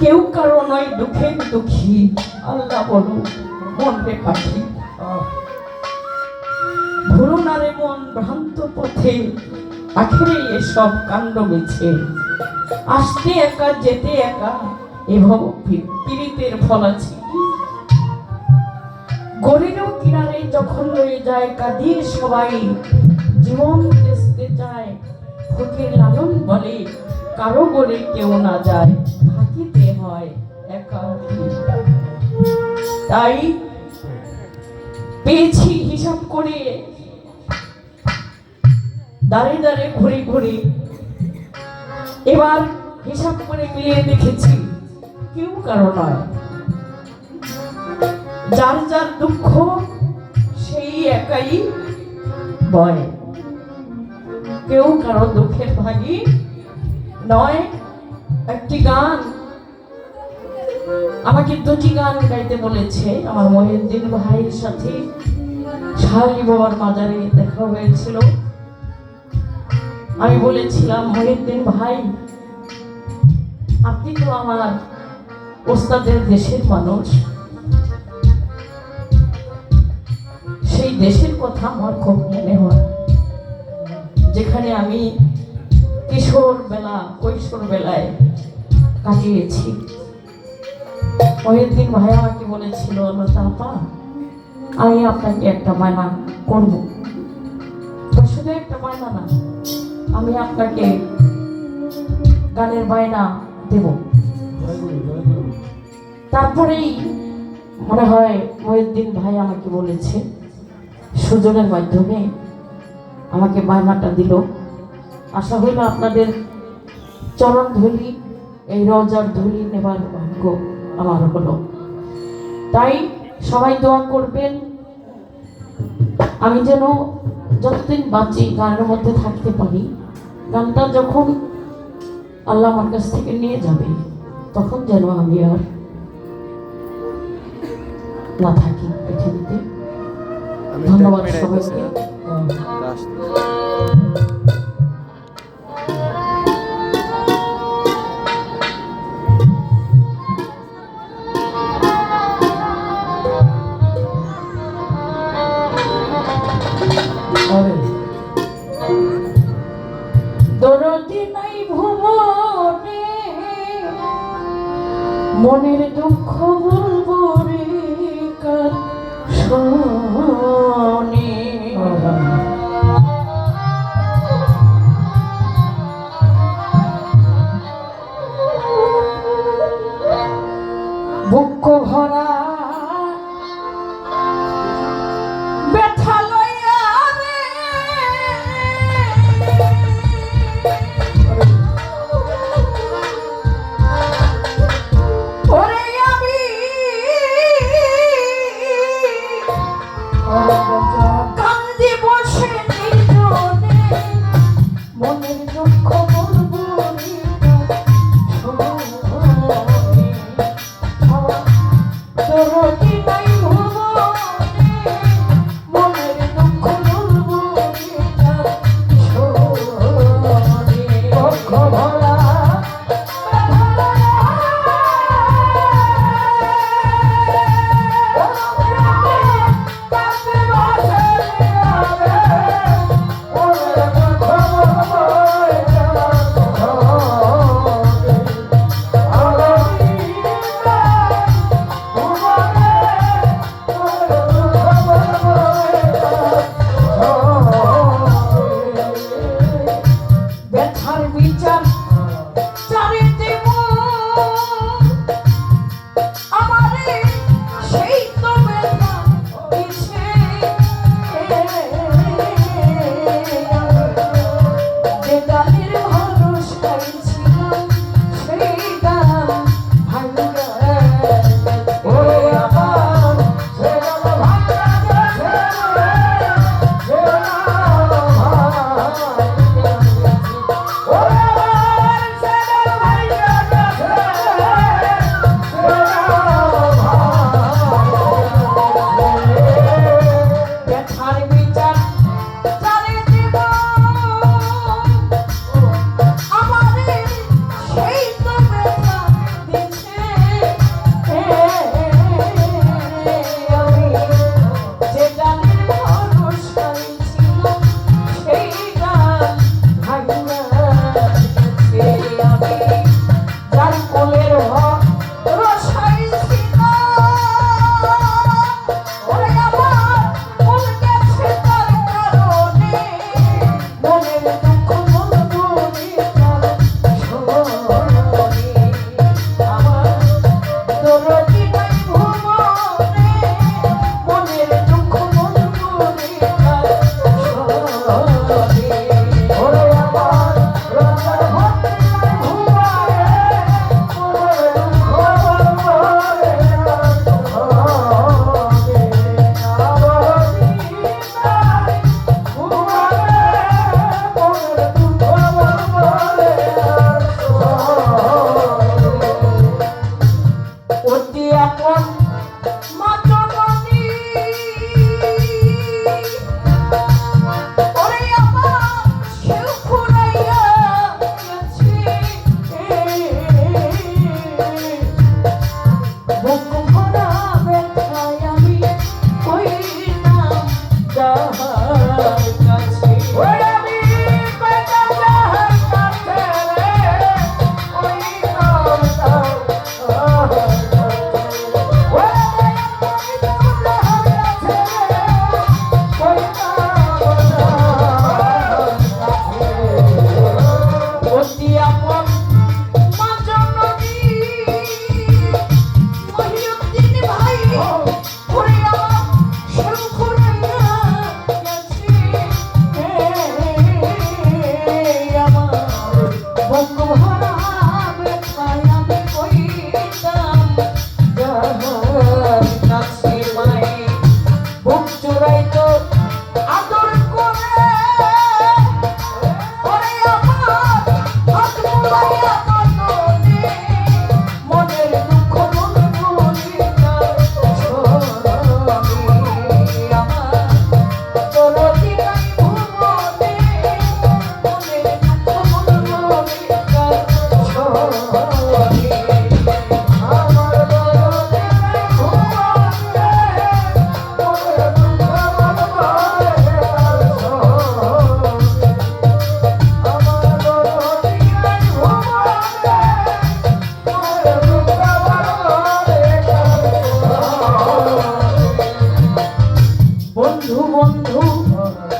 কেউ কারও নয় দুঃখের দুঃখী। আল্লাহ বলো মন রে পাখি ভুলো না রে মন, ভ্রান্ত পথে আখেরে এসব কাণ্ড মিছে। আসতে একা, যেতে একা, এভাব পীড়িতের ফল আছে। গরিবেও কিনারে যখন রয়ে যায় কাঁদিয়ে সবাই। জীবন তেসতে চায় ফকির লালন বলে। কারও বলে কেউ না যায়, থাকিতে হয় তাই পেয়েছি হিসাব করে। দাঁড়িয়ে দাঁড়িয়ে ঘুরে ঘুরে। এবার হিসাব করে মিলিয়ে দেখেছি, কেউ কারও নয়। যার যার দুঃখ, সেই একাই বয়। কেউ কারও দুঃখের ভাগী নয়, একটি গান। আমাকে দুটি গান গাইতে বলেছে আমার মহিউদ্দিন ভাইয়ের সাথে। শাহী বাবার মাজারে দেখা হয়েছিল। আমি বলেছিলাম মহিউদ্দিন ভাই, আপনি তো আমার ওস্তাদের দেশের মানুষ। সেই দেশের কথা আমার খুব মনে হয়। যেখানে আমি কিশোর বেলা কৈশোর বেলায় কাটিয়েছি মহিউদ্দিন ভাই আমাকে বলেছিল লতাপা আমি আপনাকে একটা মায়না করব। শুধু একটা মায়না না, আমি আপনাকে গানের বায়না দেব। তারপরেই মনে হয় মহিউদ্দিন ভাই আমাকে বলেছে, সুজনের মাধ্যমে আমাকে বায়নাটা দিল। আশা হইল আপনাদের চরণ ধুলি এই রজার ধুলি নেবার ভাগ্য আমার হলো। তাই সবাই দোয়া করবেন। আমি যেন যতদিন বাঁচি গানের মধ্যে থাকতে পারি গানটা যখন আল্লাহ আমার কাছ থেকে নিয়ে যাবে তখন যেন আমি আর না থাকি পৃথিবীতে। ধন্যবাদ সবাইকে। মনের দুঃখ বলব রে কার Boko বন্ধু বন্ধু